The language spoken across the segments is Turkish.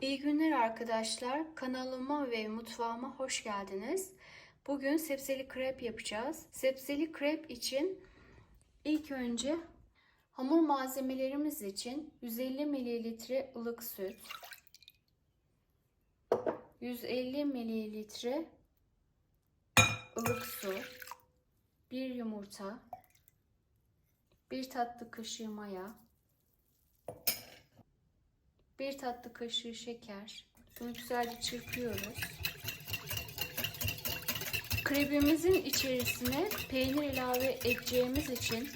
İyi günler arkadaşlar. Kanalıma ve mutfağıma hoş geldiniz. Bugün sebzeli krep yapacağız. Sebzeli krep için ilk önce hamur malzemelerimiz için 150 mililitre ılık süt, 150 mililitre ılık su, 1 yumurta, 1 tatlı kaşığı maya, 1 tatlı kaşığı şeker. Bunu güzelce çırpıyoruz. Krebimizin içerisine peynir ilave edeceğimiz için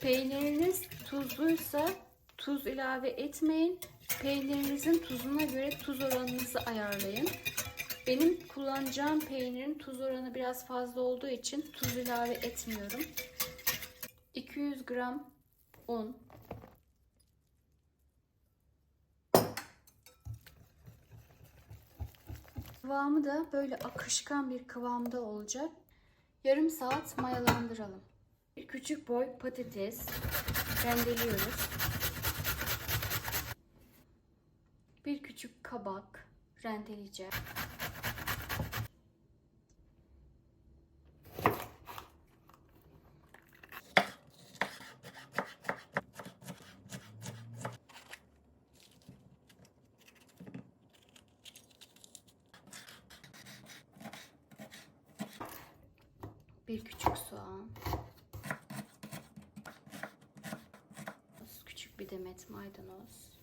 peyniriniz tuzluysa tuz ilave etmeyin. Peynirinizin tuzuna göre tuz oranınızı ayarlayın. Benim kullanacağım peynirin tuz oranı biraz fazla olduğu için tuz ilave etmiyorum. 200 gram un, Kıvamı da böyle akışkan bir kıvamda olacak. Yarım saat mayalandıralım. Bir küçük boy patates rendeliyoruz. Bir küçük kabak rendeleyeceğim. Bir küçük soğan. Küçük bir demet maydanoz.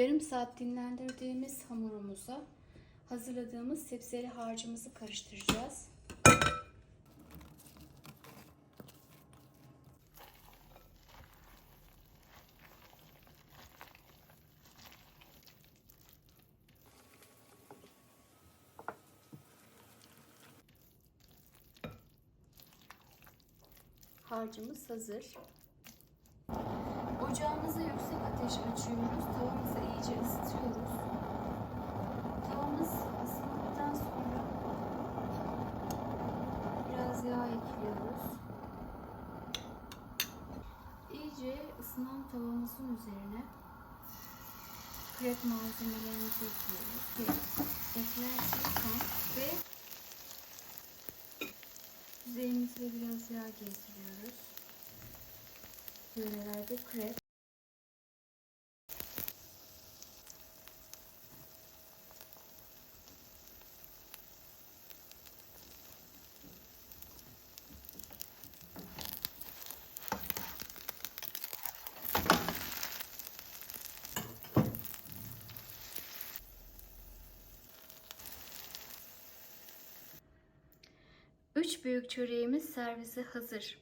Yarım saat dinlendirdiğimiz hamurumuza hazırladığımız sebzeli harcımızı karıştıracağız. Harcımız hazır. Ocağımızı yüksek ateş açıyoruz. Tavamızı iyice ısıtıyoruz. Tavamız ısındıktan sonra biraz yağ ekliyoruz. İyice ısınan tavamızın üzerine krep malzemelerimizi ekliyoruz. Eklersek kan ve üzerimize biraz yağ gezdiriyoruz. Yörelerde krep Üç büyük çöreğimiz servise hazır.